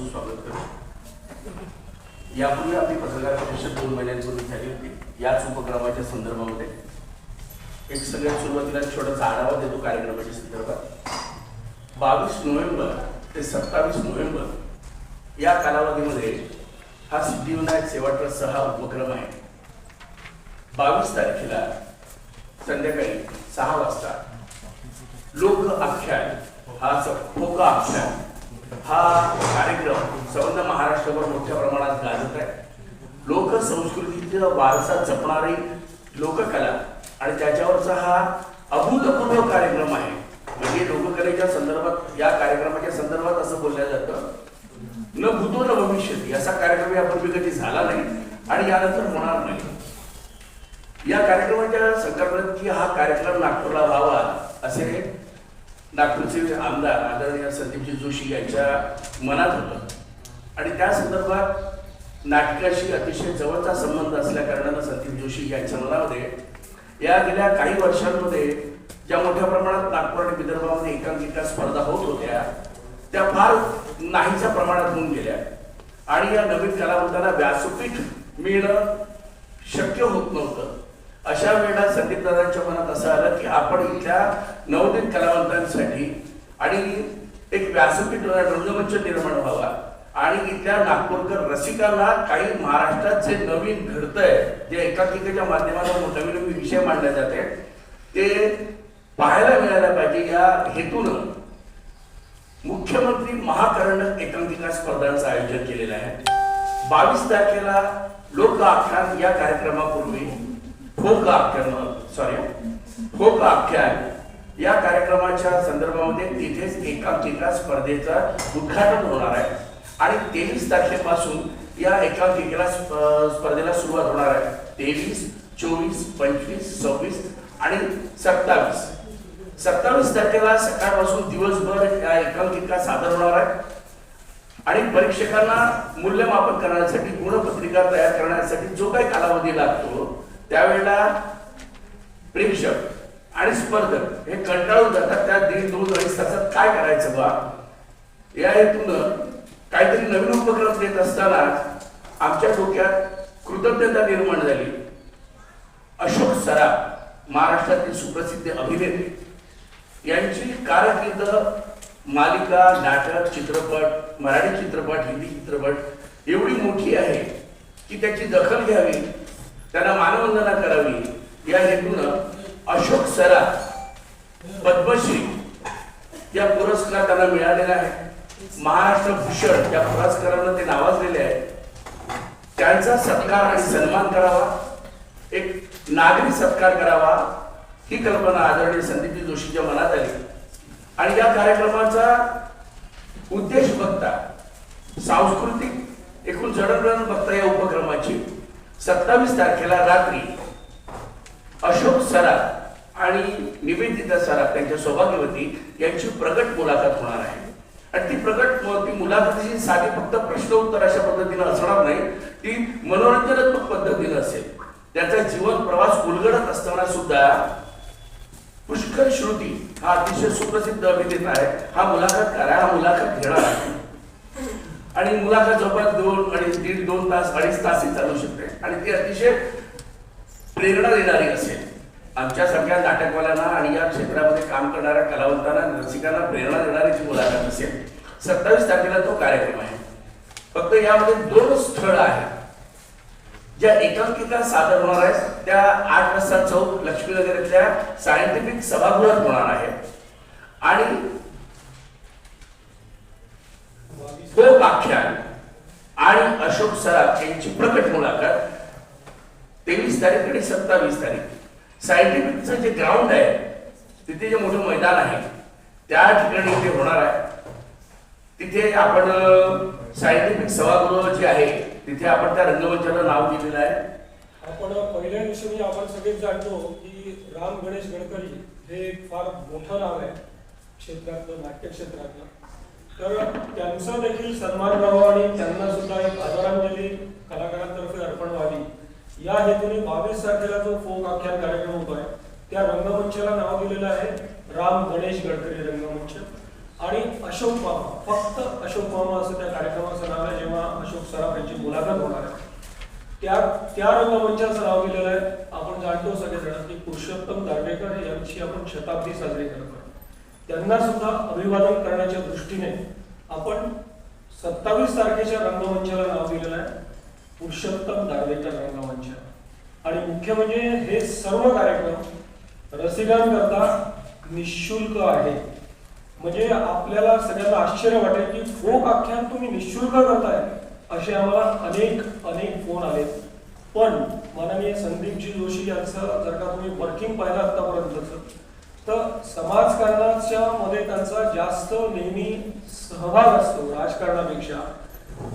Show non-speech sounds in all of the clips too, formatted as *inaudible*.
सुस्वागत करतो यापूर्वी आपली पत्रकार परिषद दोन महिन्यांपूर्वी झाली होती. याच उपक्रमाच्या संदर्भामध्ये एक सगळ्यात सुरुवातीला छोटासा आढावा देतो कार्यक्रमाच्या संदर्भात. बावीस नोव्हेंबर ते सत्तावीस नोव्हेंबर या कालावधीमध्ये हा सिद्धिविनायक सेवा ट्रस्टचा हा उपक्रम आहे. बावीस तारखेला संध्याकाळी सहा वाजता लोक आख्यान हा फोक आख्यान हा कार्यक्रम संबंध महाराष्ट्रभर मोठ्या प्रमाणात गाजत आहे. लोकसंस्कृतीचा वारसा जपणारी लोककला आणि त्याच्यावरचा हा अभूतपूर्व कार्यक्रम आहे. म्हणजे लोककलेच्या संदर्भात या कार्यक्रमाच्या संदर्भात असं बोललं जातं. न भूतो न भविष्यती असा कार्यक्रम यापूर्वी कधी झाला नाही आणि यानंतर होणार नाही. या कार्यक्रमाच्या संकल्पनेत की हा कार्यक्रम नागपूरला व्हावा असे नागपूरचे आमदार आदरणीय संदीपजी जोशी यांच्या मनात होतं. आणि त्या संदर्भात नाटकाशी अतिशय जवळचा संबंध असल्या कारणानं संदीप जोशी यांच्या मनामध्ये या गेल्या काही वर्षांमध्ये ज्या मोठ्या प्रमाणात नागपूर आणि विदर्भामध्ये एकांकिका स्पर्धा होत होत्या त्या फार नाहीच्या प्रमाणात होऊन गेल्या. आणि या नवीन कलावंतांना व्यासपीठ मिळणं शक्य होत नव्हतं. अशा वेळेला संदीप मनात असं आलं की आपण इथल्या नवोदित कलावंतांसाठी आणि एक व्यासपीठ रंगमंच निर्माण व्हावा. आणि इथल्या नागपूरकर रसिकांना काही महाराष्ट्रात जे नवीन घडतंय जे एकांकिकेच्या माध्यमातून नवीन नवीन विषय मांडले जाते ते पाहायला मिळायला पाहिजे. या हेतूनं मुख्यमंत्री महाकरंडक एकांकिका स्पर्धांचं आयोजन केलेलं आहे. बावीस तारखेला लोक आख्यान या कार्यक्रमापूर्वी फोक आख्यान सॉरी फोक आख्यान या कार्यक्रमाच्या संदर्भामध्ये तिथेच एकांकिका स्पर्धेचं उद्घाटन होणार आहे. आणि तेवीस तारखेपासून या एकांकिकेला स्पर्धेला सुरुवात होणार आहे. तेवीस चोवीस पंचवीस सव्वीस आणि सत्तावीस. सत्तावीस तारखेला सकाळपासून दिवसभर या एकांकिका सादर होणार आहे. आणि परीक्षकांना मूल्यमापन करण्यासाठी गुणपत्रिका तयार करण्यासाठी जो काही कालावधी लागतो त्यावेळेला प्रेक्षक आणि स्पर्धक हे कंटाळून जातात त्या दीड दोन अडीच तासात काय करायचं बा या हेतून काहीतरी नवीन उपक्रम देत असताना आमच्या डोक्यात कृतज्ञता निर्माण झाली. अशोक सराफ महाराष्ट्रातील सुप्रसिद्ध अभिनेते. यांची कारकीर्द मालिका नाटक चित्रपट मराठी चित्रपट हिंदी चित्रपट एवढी मोठी आहे की त्याची दखल घ्यावी त्यांना मानवंदना करावी. या हेतून अशोक सरा पद्मश्री या पुरस्कार त्यांना मिळालेला आहे महाराष्ट्र भूषण या पुरस्कारानं ते नावाजलेले आहे त्यांचा सत्कार आणि सन्मान करावा. एक नागरी सत्कार करावा. ही कल्पना आदरणीय संदीपजी जोशीच्या मनात आली. आणि या कार्यक्रमाचा उद्देश बघता सांस्कृतिक एकूण जडणघडण बघता या उपक्रमाची सत्तावीस तारखेला रात्री अशोक सराफ आणि निवेदिता सराफ त्यांच्या सौभाग्यवती यांची प्रगट मुलाखत होणार आहे. आणि ती प्रगट ती मुलाखतीची साधी फक्त प्रश्न उत्तर अशा पद्धतीनं असणार नाही ती मनोरंजनात्मक पद्धतीनं असेल. त्याचा जीवन प्रवास उलगडत असताना सुद्धा पुष्कर श्रुती हा अतिशय सुप्रसिद्ध अभिनेता आहे. हा मुलाखतकार आहे हा मुलाखत घेणार आहे. आणि मुलाखत जवळपास दोन अडीच दीड दोन तास अडीच तासही चालू शकते. आणि ती अतिशय प्रेरणा देणारी असेल. आमच्या सगळ्या नाटकवाल्यांना आणि या क्षेत्रामध्ये काम करणाऱ्या कलावंतांना रसिकांना प्रेरणा देणारी ती मुलाखत असेल सत्तावीस तारखेला तो कार्यक्रम आहे. फक्त यामध्ये दोन स्थळ आहेत. ज्या एकांकिका सादर होणार आहेत त्या आठ वाजता चौक लक्ष्मीनगर इथल्या सायंटिफिक सभागृहात होणार आहेत. आणि फोक आख्यान आणि अशोक सराफ यांची प्रकट मुलाखत तेवीस तारीख आणि सत्तावीस तारीख. सायंटिफिकचं जे ग्राउंड आहे तिथे जे मोठं मैदान आहे त्या ठिकाणी ते होणार आहे. तिथे आपण सायंटिफिक सभागृह जे आहे तिथे आपण त्या रंगमंचाला नाव दिलेलं आहे. आपण पहिल्या दिवशी आपण सगळेच जाणतो की राम गणेश गडकरी हे एक फार मोठं नाव आहे. क्षेत्रातलं नाट्य क्षेत्रातलं तर त्यांचा देखील सन्मान व्हावा आणि त्यांना सुद्धा एक आदरांजली कलाकारांतर्फे अर्पण व्हावी. या हेतूने बावीस तारखेला जो फोक आख्यान कार्यक्रम होतो आहे त्या रंगमंचाला नाव दिलेलं आहे राम गणेश गडकरी रंगमंच. आणि अशोक मामा फक्त अशोक मामा असं त्या कार्यक्रमाचं नाव आहे जेव्हा अशोक सराफ यांची मुलाखत होणार आहे. त्या त्या रंगमंचाचं नाव दिलेलं आहे. आपण जाणतो सगळेजण की पुरुषोत्तम दारवेकर यांची आपण शताब्दी साजरी करतो त्यांना सुद्धा अभिवादन करण्याच्या दृष्टीने आपण सत्तावीस तारखेच्या रंगमंचाला नाव दिलेलं आहे. पुरुषोत्तम दांडेकर रंगमंच. आणि मुख्य म्हणजे हे सर्व कार्यक्रम रसिकांकरता निशुल्क आहे म्हणजे आपल्याला सगळ्यांना आश्चर्य वाटेल की फोक आख्यान तुम्ही निशुल्क करताय असे आम्हाला अनेक अनेक फोन आले. पण माननीय संदीपजी जोशी यांचं जर का तुम्ही वर्किंग पाहिलं आतापर्यंतच तर समाजकारणाच्या मध्ये त्यांचा जास्त नेहमी सहभाग असतो राजकारणापेक्षा.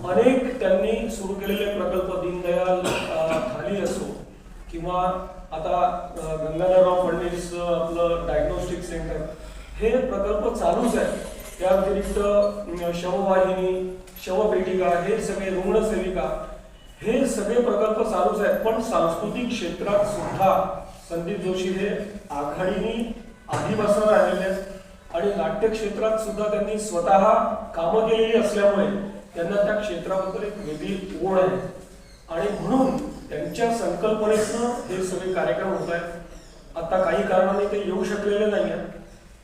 अनेक त्यांनी सुरू केलेले प्रकल्प दीनदयाल खाली असो किंवा आता गंगाधरराव फडणवीस आपलं डायग्नोस्टिक सेंटर हे प्रकल्प चालूच आहे त्या व्यतिरिक्त शववाहिनी शवपेटिका हे सगळे रुग्णसेविका हे सगळे प्रकल्प चालूच आहेत. पण सांस्कृतिक क्षेत्रात सुद्धा संदीप जोशी हे आघाडीने आधीपासून राहिलेले आहेत. आणि नाट्य क्षेत्रात सुद्धा त्यांनी स्वतः कामं केलेली असल्यामुळे त्यांना त्या क्षेत्राबद्दल एक वेगळी ओढ आहे. आणि म्हणून त्यांच्या संकल्पनेतनं हे सगळे कार्यक्रम होत आहेत. आता काही कारणाने ते येऊ शकलेले नाही आहेत.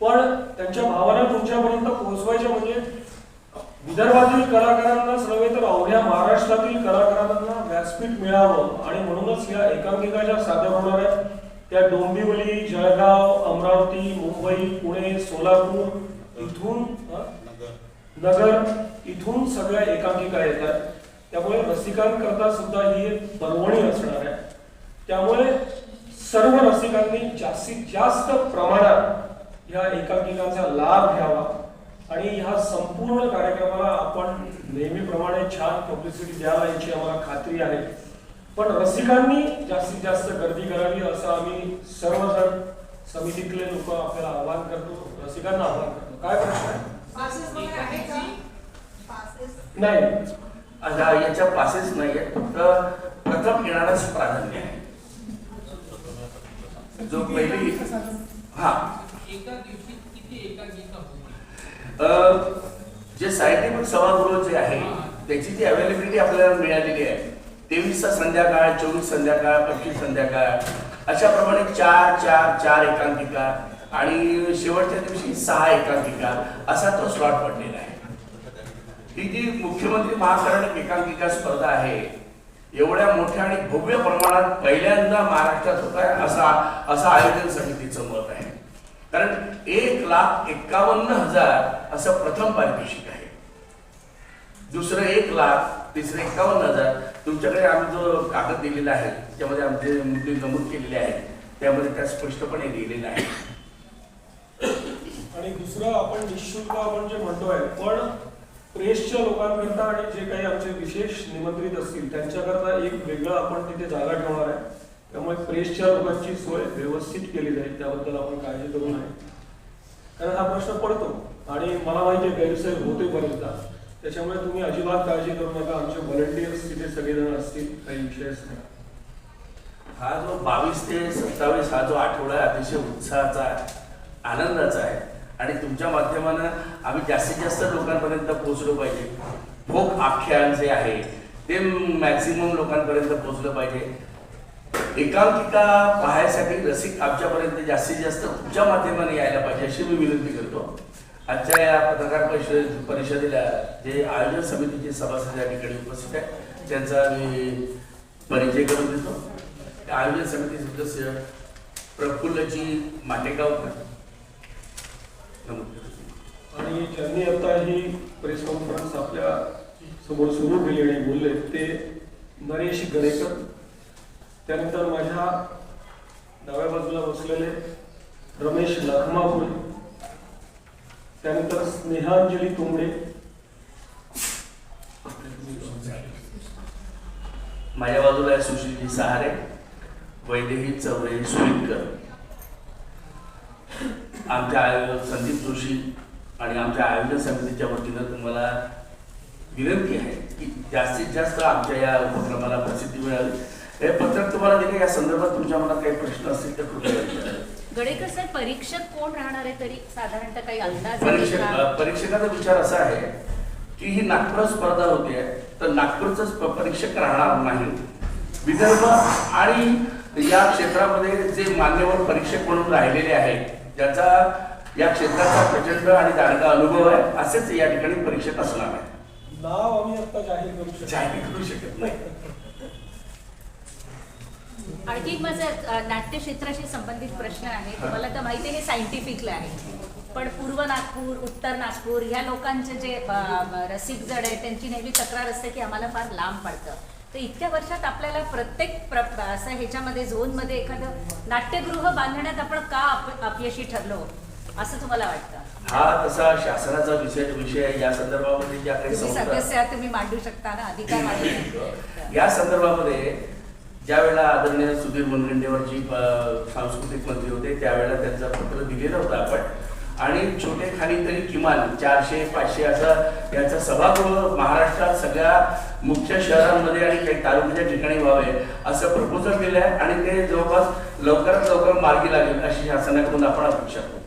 पण त्यांच्या भावना तुमच्यापर्यंत पोहोचवायच्या म्हणजे विदर्भातील कलाकारांनाच नव्हे तर अवघ्या महाराष्ट्रातील कलाकारांना व्यासपीठ मिळावं आणि म्हणूनच या एकांकिका ज्या सादर होणार आहेत त्या डोंबिवली जळगाव अमरावती मुंबई पुणे सोलापूर इथून नगर इथून सगळ्या एकांकिका येतात. त्यामुळे रसिकांकरता सुद्धा ही एक पर्वणी असणार आहे. त्यामुळे सर्व रसिकांनी जास्तीत जास्त प्रमाणात या एकांकिकांचा लाभ घ्यावा. आणि ह्या संपूर्ण कार्यक्रमाला आपण नेहमीप्रमाणे छान पब्लिसिटी द्यावा याची आम्हाला खात्री आहे. पण रसिकांनी जास्तीत जास्त गर्दी करावी असं आम्ही सर्वजण समितीतले लोक आपल्याला आवाहन करतो. रसिकांना आवाहन करतो. काय प्रश्न आहे? नाही. याच्या पासेस नाही आहेत. फक्त प्रथम येणारच प्राधान्य आहे. जो पहिली हा. एका दिवशी किती एकांकिका होती अ, जे साहित्यिक सभागृह जे आहे त्याची जी अवेलेबिलिटी आपल्याला मिळालेली आहे तेवीसचा संध्याकाळ चोवीस संध्याकाळ पंचवीस संध्याकाळ अशाप्रमाणे चार चार चार एकांकिका आणि शेवटच्या दिवशी सहा एकांकिका असा तो स्लॉट पडलेला आहे. ही जी मुख्यमंत्री महाकर्णक एकांकिका स्पर्धा आहे एवढ्या मोठ्या आणि भव्य प्रमाणात पहिल्यांदा महाराष्ट्रात होत आहे असा असं आयोजन समितीचं मत आहे. कारण एक लाख एक्कावन्न हजार असं प्रथम पारितोषिक आहे. दुसरं एक लाख तिसरं एक्कावन्न हजार तुमच्याकडे आम्ही जो कागद दिलेला आहे त्यामध्ये आमचे मुद्दे नमूद केलेले आहेत त्यामध्ये त्या स्पष्टपणे लिहिलेलं आहे. आणि दुसरं आपण निशुल्क आपण जे म्हणतोय पण प्रेसच्या लोकांकरता आणि जे काही आमचे विशेष निमंत्रित असतील त्यांच्याकरता एक वेगळं आपण तिथे जागा ठेवणार आहे. त्यामुळे प्रेसच्या लोकांची सोय व्यवस्थित केली जाईल त्याबद्दल आपण काळजी करू नये. कारण हा प्रश्न पडतो आणि मला माहिती आहे गैरसोय होते बरेचदा. त्याच्यामुळे तुम्ही अजिबात काळजी करू नका. आमचे व्हॉलंटियर्स तिथे सगळेजण असतील. काही विषयच नाही. हा जो बावीस ते सत्तावीस हा जो आठवडा आहे, अतिशय उत्साहाचा आहे आनंदाचा आहे. आणि तुमच्या माध्यमानं आम्ही जास्तीत जास्त लोकांपर्यंत पोहोचलो पाहिजे. भोग आख्यान जे आहे ते मॅक्सिमम लोकांपर्यंत पोहोचलं पाहिजे. एकांकिका पाहायसाठी रसिक आमच्यापर्यंत जास्तीत जास्त तुमच्या माध्यमाने यायला पाहिजे अशी मी विनंती करतो. आजच्या या पत्रकार परिषद परिषदेला जे आयोजन समितीचे सभासद या ठिकाणी उपस्थित आहेत त्यांचा मी परिचय करून देतो. आयोजन समिती सदस्य प्रफुल्लजी माटेगावकर. आणि त्यांनी आता ही प्रेस कॉन्फरन्स आपल्यासमोर सुरू केली आणि बोलले ते नरेश गणेकर. त्यानंतर माझ्या डाव्या बाजूला बसलेले रमेश लखमापुरे. त्यानंतर स्नेहांजली तुंबडे माझ्या बाजूला आहे सुशीलजी सहारे. वैदेही चौरे सुईकर आमच्या आयोजक संदीप जोशी आणि आमच्या आयोजन समितीच्या वतीनं तुम्हाला विनंती आहे की जास्तीत जास्त आमच्या या उपक्रमाला प्रसिद्धी मिळावी. हे पत्रक तुम्हाला देखील या संदर्भात तुमच्या मनात काही प्रश्न असतील तर कृपया गडेकर सर परीक्षक कोण राहणार आहे तरी साधारणतः काही अंदाज आहे परीक्षक का? परीक्षकाचा विचार असा आहे की ही नागपूर स्पर्धा होते तर नागपूरच परीक्षक राहणार नाही. विदर्भ आणि या क्षेत्रामध्ये जे मान्यवर परीक्षक म्हणून राहिलेले आहेत ज्याचा या क्षेत्राचा प्रचंड आणि दांडगा अनुभव आहे असेच या ठिकाणी परीक्षक असणार आहे नाव आम्ही आता जाहीर करू शकतो जाहीर करू शकत नाही. आणखी माझा नाट्य क्षेत्राशी संबंधित प्रश्न आहे. तुम्हाला तर माहिती आहे हे सायंटिफिकला आहे. पण पूर्व नागपूर उत्तर नागपूर ह्या लोकांचे जे रसिक जड आहेत त्यांची नेहमी तक्रार असते की आम्हाला फार लांब पडतं. तर इतक्या वर्षात आपल्याला प्रत्येक प्र असं ह्याच्यामध्ये झोनमध्ये एखादं नाट्यगृह बांधण्यात आपण का अप अपयशी ठरलो? असं तुम्हाला वाटतं? हा तसा शासनाचा विषय विषय आहे. या संदर्भामध्ये ज्या काही सदस्य तुम्ही मांडू शकता ना? अधिकार. *coughs* या संदर्भामध्ये ज्यावेळेला आदरणीय सुधीर मुनगंडेवरजी सांस्कृतिक मंत्री होते त्यावेळेला त्यांचा पत्र दिलेलं होतं आपण. आणि छोटे खाली तरी किमान चारशे पाचशे असं याचा सभागृह महाराष्ट्रात सगळ्या मुख्य शहरांमध्ये आणि काही तालुक्याच्या ठिकाणी व्हावे असं प्रपोजल केलं आहे. आणि ते जवळपास लवकरात लवकर मार्गी लागेल अशी शासनाकडून आपण अपेक्षा करतो.